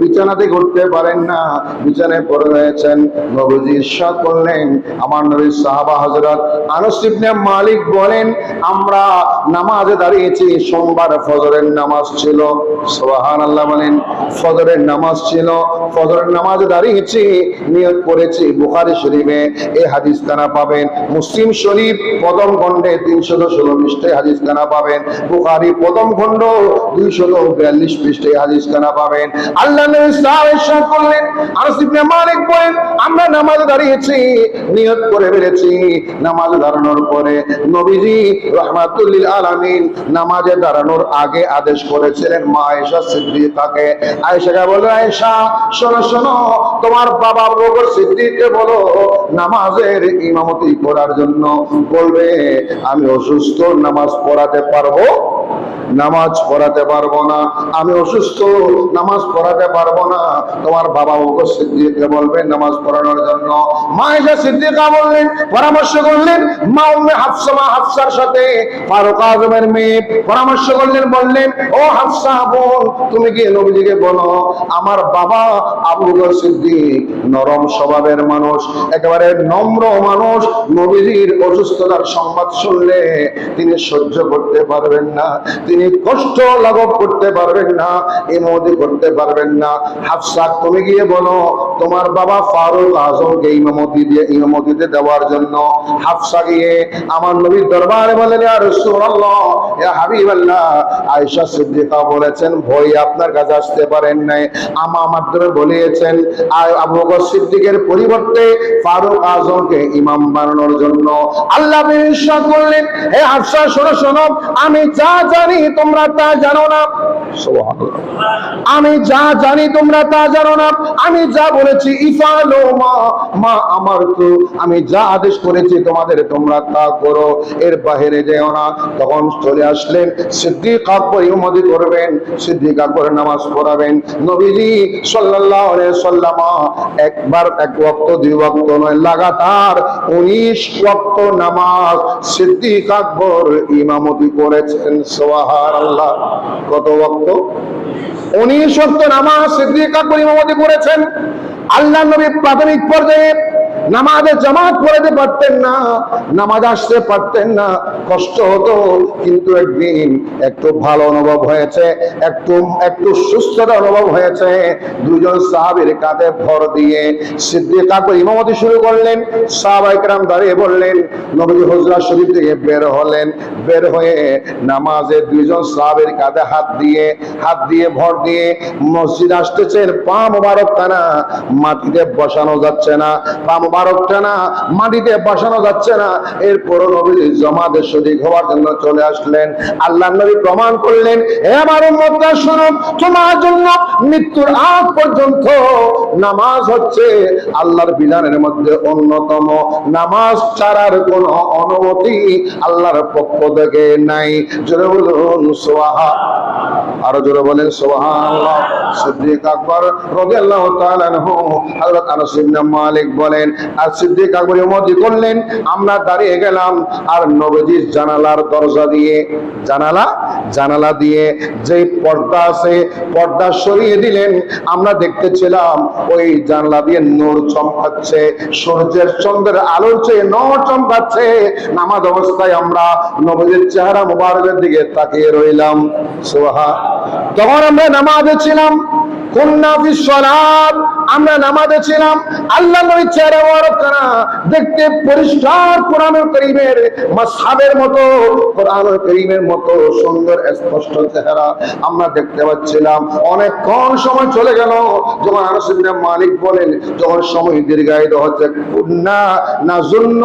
বিছানাতে ঘুরতে পারেন না। বিছানায় পড়ে রয়েছেন। নবজি আমার সাহাবা ইবনে মালিক বলেন, আমরা নামাজে দাঁড়িয়েছি, সোমবার ফজরের নামাজ ছিল। সুবহানাল্লাহ বলেন, ফজরের নামাজ ছিল, ফজরের নামাজে দাঁড়িয়েছি নিয়ত করেছি, বুখারী শরীফে এই হাদিস কানা পাবেন। মুসলিম শরীফ প্রথম খণ্ডে তিনশত ষোলো পৃষ্ঠায় হাদিস কানা পাবেন। বুখারী প্রথম খণ্ড দুইশত বিয়াল্লিশ পৃষ্ঠায় হাদিস কানা পাবেন। আল্লাহ করলেন, আনাস মালিক বলেন, আমরা নামাজে দাঁড়িয়েছি, নিয়ত করে ফেলেছি। নামাজে দাঁড়ানোর পরে নবীজি রহমাতুল্লিল আলামিন নামাজে দাঁড়ানোর আগে আদেশ করেছিলেন, মা আয়েশা সিদ্দিকাকে। আয়েশাকে বলে আয়েশা, শোনো শোনো, তোমার বাবা বকর সিদ্দিককে বলো নামাজের ইমামতি করার জন্য বলবে আমি অসুস্থ নামাজ পড়াতে পারব? নামাজ পড়াতে পারব না। আমি অসুস্থ, নামাজ পড়াতে পারব না। তোমার বাবা বকর সিদ্দিককে বলবে নামাজ পড়ানোর জন্য। মা আয়েশা সিদ্দিকা বললেন, পরামর্শ করলেন, মা উম্মে হাফসা, মা হাফসার সাথে। ফারুক আজমের মেয়ে পরামর্শ করলেন, বললেন, ও হাফসা বোন, তুমি গিয়ে নবীজিকে বলো, আমার বাবা আবু বকর সিদ্দিক নরম স্বভাবের মানুষ, একেবারে নম্র মানুষ। নবীজির অসুস্থতার সংবাদ শুনলে তিনি সহ্য করতে পারবেন না। তিনি কষ্ট লাঘব করতে পারবেন না, এমদি করতে পারবেন না। হাফসা তুমি গিয়ে বলো, তোমার বাবা ফারুক আজমকে ইমামতি দিয়ে, ইমামতিতে দেওয়ার জন্য। হাফসা গিয়ে আমার নবীর দরবারে বলেন আয়েশা সিদ্দিকা বলেছেন, ভয় আপনার কাছে আসতে পারেন নাই। আমা বলিয়েছেন সিদ্দিকের পরিবর্তে ফারুক আজমকে ইমাম বানানোর জন্য আল্লাহ করলেন। হে হাফসা, শোনো শোনো, আমি যা জানি তোমরা তা জানো না। আমি যা জানি তোমরা তা জানো না। আমি যা বলেছি, ইফালো মা মা আমার তো। আমি যা আদেশ করেছি, তোমাদের তোমরা তা করো। এর বাহিরে যেও না। তখন চলে আসলেন, সিদ্দিক আকবর ইমামতি করবেন। সিদ্দিক আকবর নামাজ পড়াবেন। নবীজি সাল্লাল্লাহু আলাইহি সাল্লাম একবার এক ওয়াক্ত, দুই ওয়াক্ত নয়, লাগাতার 19 ওয়াক্ত নামাজ সিদ্দিক আকবর ইমামতি করেছেন। সুবহানাল্লাহ। কত বক্ত। উনিশ নামাজ করেছেন আল্লাহ নবী প্রাথমিক পর্যায়ে নামাজে জামাত পড়াতে পারতেন না, নামাজ আসতে পারতেন না, কষ্ট হতো। কিন্তু একদিন একটু ভালো অনুভব হয়েছে, একটু একটু সুস্থতা অনুভব হয়েছে। দুজন সাহাবের কাঁধে ভর দিয়ে সিদ্ধি আকবর ইমামতি শুরু করলেন সাহাবাইকরাম দাঁড়িয়ে বললেন নবী হজরা শরীফ থেকে বের হলেন। বের হয়ে নামাজে দুইজন সাহাবের কাঁধে হাত দিয়ে হাত দিয়ে ভর দিয়ে মসজিদ আসতেছেন পা মোবারক টানা, মাটিতে বসানো যাচ্ছে না, পা মোবারক টানা মাটিতে বসানো যাচ্ছে না। এরপর নবী জমাতে শরীক হওয়ার জন্য চলে আসলেন। আল্লাহ নবী প্রমাণ করলেন, হে আমার উম্মতরা, শুনো, তোমার জন্য মৃত্যুর আগ পর্যন্ত নামাজ হচ্ছে আল্লাহর বিধানের মধ্যে অন্যতম। নামাজ ছাড়ার কোন অনুমতি আল্লাহর পক্ষ থেকে নাই। জোরে বলুন সোহাা আরও জোরে বলেন সিদ্দিক আকবর তাআলা আনহু, হযরত আনাস ইবনে মালিক বলেন আর সিদ্দিক আকবর ইমামতি করলেন, আমরা দাঁড়িয়ে গেলাম আর নবীজির জানালার দরজা দিয়ে, জানালা জানালা দিয়ে যে পর্দা আছে, পর্দা সরিয়ে দিলেন, আমরা দেখতেছিলাম ওই জানলা দিয়ে নূর চমকাচ্ছে, সূর্যের চন্দ্রের আলোর চেয়ে নূর চমকাচ্ছে। নামাজ অবস্থায় আমরা নবীজির চেহারা মুবারকের দিকে তাকিয়ে রইলাম। সোহা তখন আমরা নামাজে ছিলাম। আমরা নামাজে ছিলাম। আল্লাহ দেখতে পরিষ্কার করিমের মতো করিমের মতো সুন্দর, স্পষ্ট চেহারা আমরা দেখতে পাচ্ছিলাম। সময় চলে গেল। যখন মালিক বলেন যখন সময় দীর্ঘায়িত হচ্ছে। কুন্না না জন্য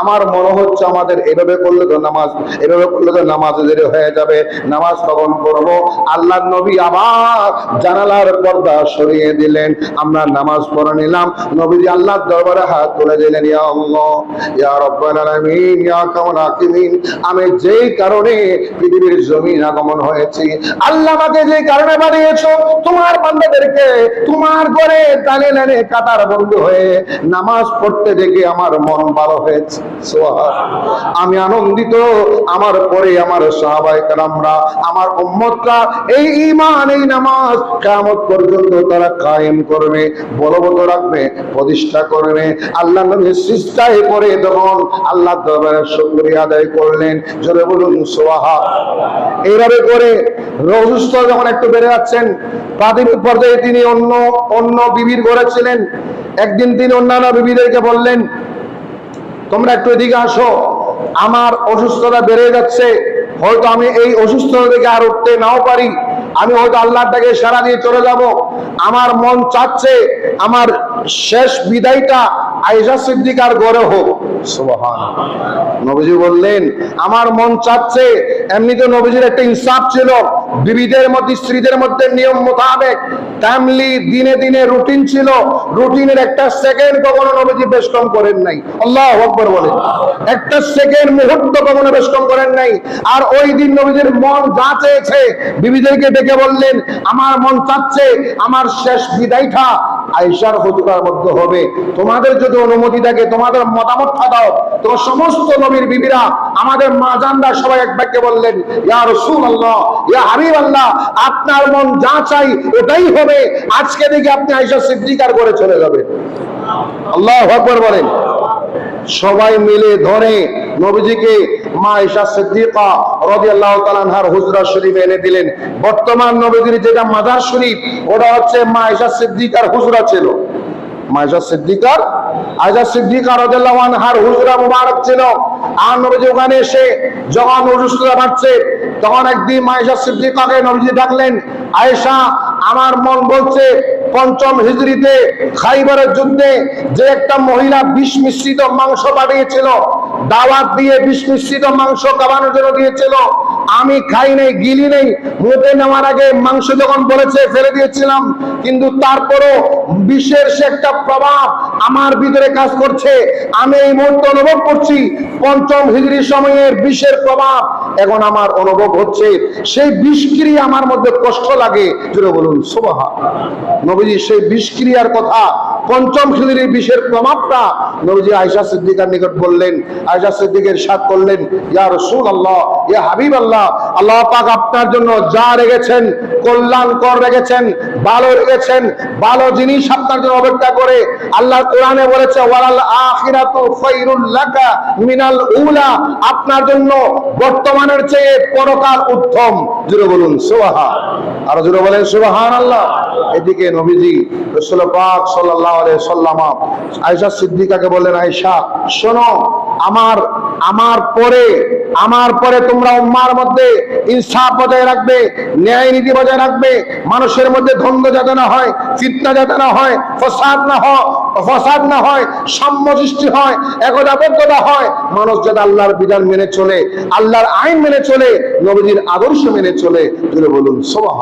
আমার মনে হচ্ছে আমাদের এভাবে করলে তো নামাজ, এভাবে করলে তো নামাজ হয়ে যাবে, নামাজ কখন করব। আল্লাহ নবী আবার জানালার পর্দা সরিয়ে দিলেন। আমরা নামাজ পড়ে নিলাম। নবীজি আল্লাহর দরবারে হাত তুলে দিলেন, ইয়া আল্লাহ, ইয়া রব্বাল আলামিন, ইয়া কামল হাকিমিন, আমি যেই কারণে পৃথিবীর জমিন আগমন হয়েছি, আল্লাহ আমাকে যে কারণে বানিয়েছো, তোমার বান্দাদেরকে তোমার ঘরে টানে টানে কাতার বন্ধু হয়ে নামাজ পড়তে দেখে আমার মন ভালো হয়েছে। আমি আনন্দিত, আমার পরে আমার সাহাবাই কালামরা আমার উম্মতরা এই ঈমান এই নামাজ কিয়ামত পর্যন্ত তারা কায়েম করবে, বলবৎ রাখবে, প্রতিষ্ঠা করবে। আল্লাহ করে আল্লাহ শুকরিয়া আদায় করলেন, জোরে বলুন সোহা এইভাবে করে যখন একটু বেড়ে যাচ্ছেন, প্রাথমিক পর্যায়ে তিনি অন্য অন্য বিবির ঘরে ছিলেন। একদিন তিনি অন্যান্য বিবিদেরকে বললেন, তোমরা একটু এদিকে আসো, আমার অসুস্থতা বেড়ে যাচ্ছে, হয়তো আমি এই অসুস্থতা থেকে আর উঠতে নাও পারি। আমি হয়তো আল্লাহটাকে সারা দিয়ে চলে যাব। আমার মন চাচ্ছে আমার শেষ বিদায়টা আয়েশা সিদ্দিকার গড়ে হোক। নবীজি বললেন, আমার মন চাচ্ছে নবীজির একটা ইনসাফ ছিল। বিবিদের মধ্যে, স্ত্রীদের মধ্যে নিয়ম মোতাবেক দিনে দিনে রুটিন ছিল। রুটিনের একটা সেকেন্ড কখনো নবীজি বেষ্টন করেন নাই। আল্লাহ আকবর একটা সেকেন্ড মুহূর্ত কখনো বেষ্টন করেন নাই। আর ওই দিন নবীজির মন যা চেয়েছে, বিবিদেরকে ডেকে বললেন, আমার মন চাচ্ছে, আমার শেষ বিদায়টা আইসার হজুরার মধ্যে হবে। তোমাদের যদি অনুমতি থাকে, তোমাদের মতামতটা দাও তোমার সমস্ত নবীর বিবিরা, আমাদের মা জানরা সবাই এক বাক্যে বললেন, ইয়া রসুল আল্লাহ ইয়া হাবিব আল্লাহ আপনার মন যা চাই ওটাই হবে। আজকে দেখে আপনি আইসা সিদ্দিকার করে চলে যাবেন। আল্লাহ আকবর বলেন। সবাই মিলে ধরে নবীজিকে মা ঈশা সিদ্দিকা রাদিয়াল্লাহু তাআলা আনহার হুজরা শরীফে এনে দিলেন। বর্তমান নবীজির যেটা মাজার শরীফ, ওটা হচ্ছে মা ঈশা সিদ্দিকার হুজরা ছিল। সিদ্দিকার সিদ্দিকা রাদিয়াল্লাহু আনহার হুজরা মুবারক ছিল। আর নবীজি ওখানে এসে যখন অসুস্থতা বাড়ছে তখন একদিন মা ঈশা সিদ্দিকাকে নবীজি ডাকলেন, আয়েশা আমার মন বলছে পঞ্চম হিজড়িতে খাইবারের যুদ্ধে যে একটা মহিলা বিষ মিশ্রিত মাংস পাঠিয়েছিল দাওয়াত দিয়ে বিষ মাংস খাওয়ানোর জন্য দিয়েছিল। আমি খাই নেই, গিলি নেই। মুখে নেওয়ার আগে মাংস যখন বলেছে, ফেলে দিয়েছিলাম। কিন্তু তারপরও বিষের সে একটা প্রভাব আমার ভিতরে কাজ করছে। আমি এই মুহূর্তে অনুভব করছি, পঞ্চম হিজড়ি সময়ের বিষের প্রভাব এখন আমার অনুভব হচ্ছে। সেই বিষক্রিয়া আমার মধ্যে কষ্ট লাগে। জুড়ে বলুন সুবাহা নবীজি, সেই বিষক্রিয়ার কথা পঞ্চম হিজড়ির বিষের প্রভাবটা নবীজি আয়সা সিদ্দিকার নিকট বললেন আয়সা সিদ্দিকের সাথ করলেন, ইয়া রসুল আল্লাহ ইয়া হাবিব আল্লাহ আল্লাহ পাক আপনার জন্য যা রেখেছেন, কল্যাণকর রেখেছেন, ভালো রেখেছেন, ভালো জিনিস আপনার জন্য অপেক্ষা করে আল্লাহ কোরআনে বলেছে, ওয়ালাল আখিরাতু খায়রুল মিনাল উলা আপনার জন্য বর্তমানের চেয়ে পরকাল উত্তম। জুড়ে বলুন, সুবহান। আর জুড়ে বলেন, সুবহানাল্লাহ। এদিকে নবীজি রাসূল পাক সাল্লাল্লাহু আলাইহি সাল্লাম আয়েশা সিদ্দিকাকে বললেন, আয়েশা, শোনো আমার আমার পরে আমার পরে তোমরা উম্মার মধ্যে ইনসাফ বজায় রাখবে, ন্যায় নীতি বজায় রাখবে, মানুষের মধ্যে দ্বন্দ্ব যাতে না হয়, ফিতনা যাতে না হয়, ফসাদ না হয় ফসাদ না হয়, সাম্য সৃষ্টি হয়, একতাবদ্ধতা হয়, মানুষ যাতে আল্লাহর বিধান মেনে চলে, আল্লাহর আইন মেনে চলে, নবীজির আদর্শ মেনে চলে তুলে বলুন সোবাহ